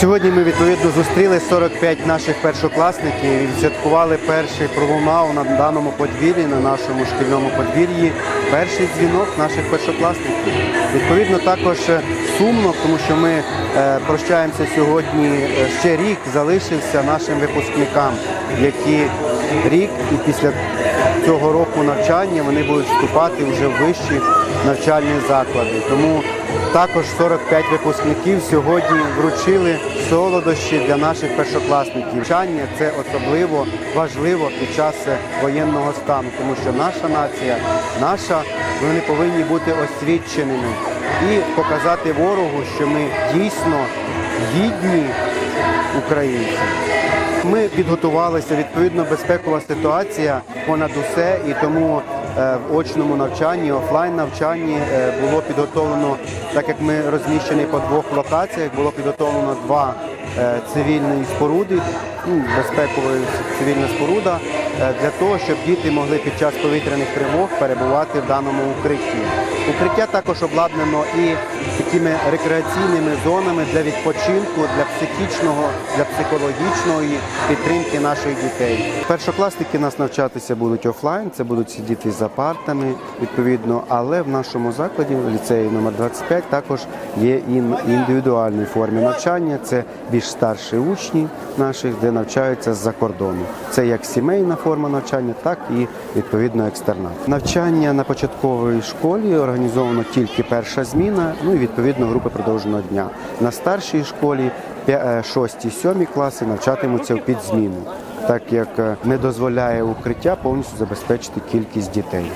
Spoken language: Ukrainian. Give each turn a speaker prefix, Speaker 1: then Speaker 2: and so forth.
Speaker 1: Сьогодні ми відповідно зустріли 45 наших першокласників і відсвяткували перший пролунав на даному подвір'ї, на нашому шкільному подвір'ї. Перший дзвінок наших першокласників. Відповідно, також е, сумно, тому що ми е, прощаємося сьогодні. е, Ще рік залишився нашим випускникам, які рік і після цього року навчання вони будуть вступати вже в вищі навчальні заклади. Тому також 45 випускників сьогодні вручили солодощі для наших першокласників. Навчання це особливо важливо під час воєнного стану, тому що наша нація, наша, вони повинні бути освіченими і показати ворогу, що ми дійсно гідні українці. Ми підготувалися відповідно безпекова ситуація понад усе, і тому е, в очному навчанні, офлайн навчанні е, було підготовлено, так як ми розміщені по двох локаціях, було підготовлено два е, цивільні споруди, ну, безпекова цивільна споруда, для того, щоб діти могли під час повітряних тривог перебувати в даному укритті. Укриття також обладнано і такими рекреаційними зонами для відпочинку, для психічного, для психологічної підтримки наших дітей. Першокласники нас навчатися будуть офлайн, це будуть сидіти за партами відповідно, але в нашому закладі, в ліцеї номер 25, також є і індивідуальній формі навчання. Це більш старші учні наших, де навчаються з-за кордону. Це як сімейна форма навчання, так і відповідно екстернат. Навчання на початковій школі організовано тільки перша зміна, ну і відповідно групи продовженого дня. На старшій школі 6-7 класи навчатимуться в підзміну, так як е, не дозволяє укриття повністю забезпечити кількість дітей.